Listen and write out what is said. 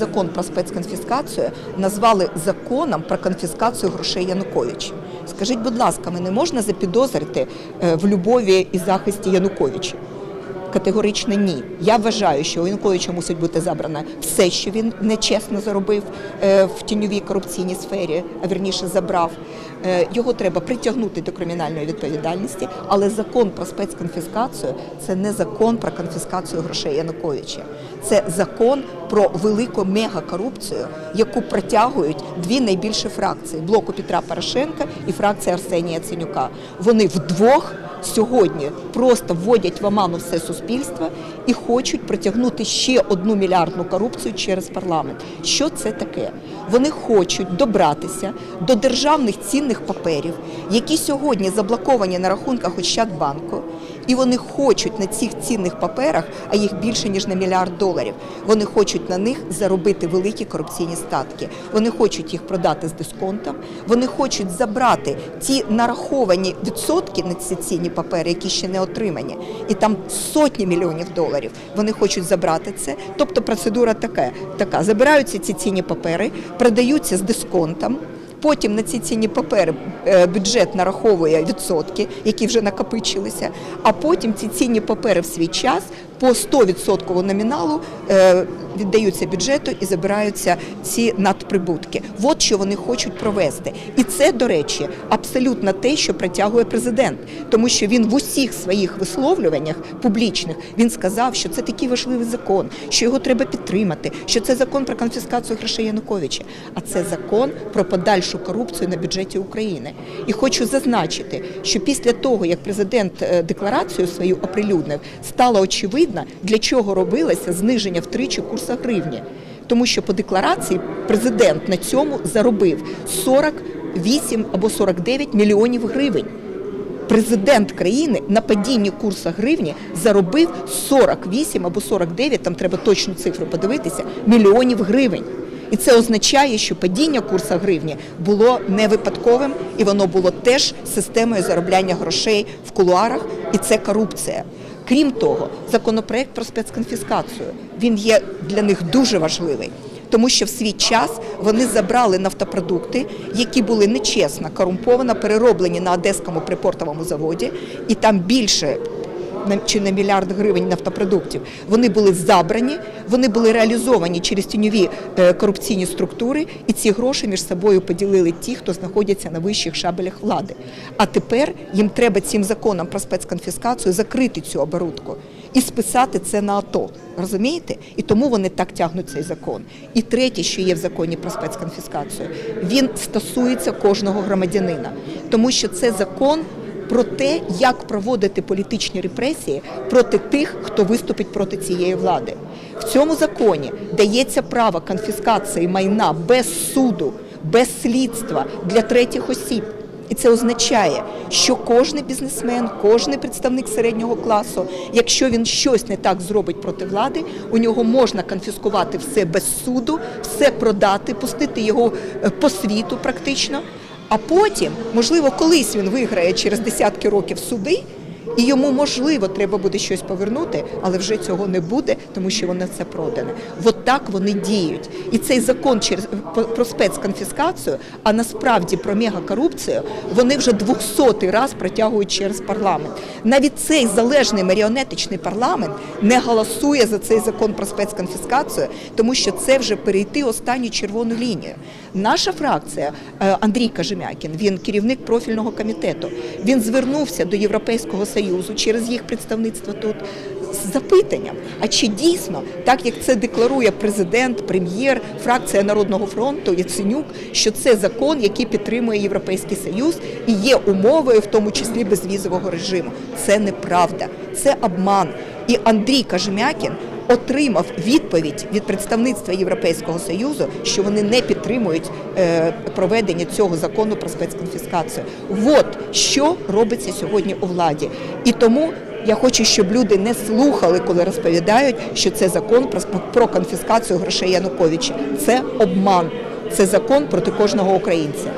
закон про спецконфіскацію назвали законом про конфіскацію грошей Януковича. Скажіть, будь ласка, мене можна запідозрити е, в любові і захисті Януковича? Категорично ні. Я вважаю, що у Януковича мусить бути забрано все, що він нечесно заробив е, в тіньовій корупційній сфері, а вірніше забрав. Е, Його треба притягнути до кримінальної відповідальності, але закон про спецконфіскацію це не закон про конфіскацію грошей Януковича. Це закон про велику мегакорупцію, яку протягують дві найбільші фракції блоку Петра Порошенка і фракція Арсенія Яценюка. Вони вдвох сьогодні просто вводять в оману все суспільство і хочуть притягнути ще одну мільярдну корупцію через парламент. Що це таке? Вони хочуть добратися до державних цінних паперів, які сьогодні заблоковані на рахунках Ощадбанку. І вони хочуть на цих цінних паперах, а їх більше ніж на мільярд доларів. Вони хочуть на них заробити великі корупційні статки. Вони хочуть їх продати з дисконтом. Вони хочуть забрати ті нараховані відсотки на ці цінні папери, які ще не отримані, і там сотні мільйонів доларів. Вони хочуть забрати це. Тобто процедура така: така забираються ці цінні папери, продаються з дисконтом. Потім на ці цінні папери е, бюджет нараховує відсотки, які вже накопичилися. А потім ці цінні папери в свій час по 100% номіналу е, віддаються бюджету і забираються ці надприбутки. От що вони хочуть провести. І це, до речі, абсолютно те, що притягує президент, тому що він в усіх своїх висловлюваннях публічних він сказав, що це такий важливий закон, що його треба підтримати, що це закон про конфіскацію грошей Януковича, а це закон про подальшу корупцію на бюджеті України. І хочу зазначити, що після того, як президент е, декларацію свою оприлюднив, стало очевидно, для чого робилося зниження втричі курсу гривні. Тому що по декларації президент на цьому заробив 48 або 49 мільйонів гривень. Президент країни на падінні курсу гривні заробив 48 або 49, там треба точну цифру подивитися, мільйонів гривень. І це означає, що падіння курсу гривні було не випадковим, і воно було теж системою заробляння грошей в кулуарах, і це корупція. Крім того, законопроект про спецконфіскацію він є для них дуже важливий. Тому що в свій час вони забрали нафтопродукти, які були нечесно корумповано перероблені на одеському припортовому заводі, і там більше чи на мільярд гривень нафтопродуктів. Вони були забрані, вони були реалізовані через тіньові е, корупційні структури, і ці гроші між собою поділили ті, хто знаходяться на вищих шабелях влади. А тепер їм треба цим законом про спецконфіскацію закрити цю оборудку і списати це на АТО. Розумієте? І тому вони так тягнуть цей закон. І третє, що є в законі про спецконфіскацію, він стосується кожного громадянина, тому що це закон про те, як проводити політичні репресії проти тих, хто виступить проти цієї влади. В цьому законі дається право конфіскації майна без суду, без слідства для третіх осіб. І це означає, що кожен бізнесмен, кожен представник середнього класу, якщо він щось не так зробить проти влади, у нього можна конфіскувати все без суду, все продати, пустити його е, по світу практично. А потім, можливо, колись він виграє через десятки років суди, і йому можливо треба буде щось повернути, але вже цього не буде, тому що воно це продане. Так вони діють. І цей закон через про спецконфіскацію, а насправді про мегакорупцію, вони вже двохсотий раз протягують через парламент. Навіть цей залежний маріонетичний парламент не голосує за цей закон про спецконфіскацію, тому що це вже перейти останню червону лінію. Наша фракція е, Андрій Кажемякін, він керівник профільного комітету. Він звернувся до Європейського союзу через їх представництво тут з запитанням: а чи дійсно, так як це декларує президент, прем'єр, фракція Народного фронту Яценюк, що це закон, який підтримує Європейський Союз і є умовою, в тому числі безвізового режиму. Це неправда, це обман. І Андрій Кажемякін отримав відповідь від представництва Європейського союзу, що вони не підтримують е, проведення цього закону про спецконфіскацію. От що робиться сьогодні у владі, і тому. Я хочу, щоб люди не слухали, коли розповідають, що це закон про, конфіскацію грошей Януковича. Це обман, це закон проти кожного українця.